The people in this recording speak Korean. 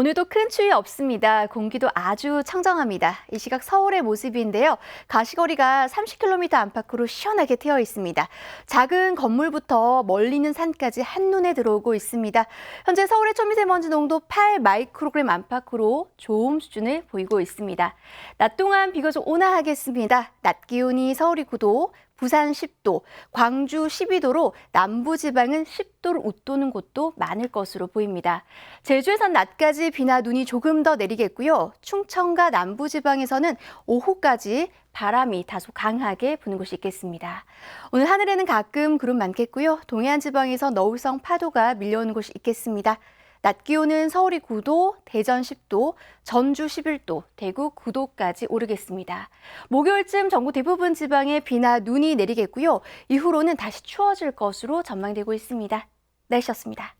오늘도 큰 추위 없습니다. 공기도 아주 청정합니다. 이 시각 서울의 모습인데요. 가시거리가 30km 안팎으로 시원하게 트여 있습니다. 작은 건물부터 멀리 있는 산까지 한눈에 들어오고 있습니다. 현재 서울의 초미세먼지 농도 8 마이크로그램 안팎으로 좋음 수준을 보이고 있습니다. 낮 동안 비교적 온화하겠습니다. 낮 기온이 서울이 9도, 부산 10도, 광주 12도로 남부지방은 10도를 웃도는 곳도 많을 것으로 보입니다. 제주에선 낮까지 비나 눈이 조금 더 내리겠고요. 충청과 남부지방에서는 오후까지 바람이 다소 강하게 부는 곳이 있겠습니다. 오늘 하늘에는 가끔 구름 많겠고요. 동해안 지방에서 너울성 파도가 밀려오는 곳이 있겠습니다. 낮 기온은 서울이 9도, 대전 10도, 전주 11도, 대구 9도까지 오르겠습니다. 목요일쯤 전국 대부분 지방에 비나 눈이 내리겠고요. 이후로는 다시 추워질 것으로 전망되고 있습니다. 날씨였습니다.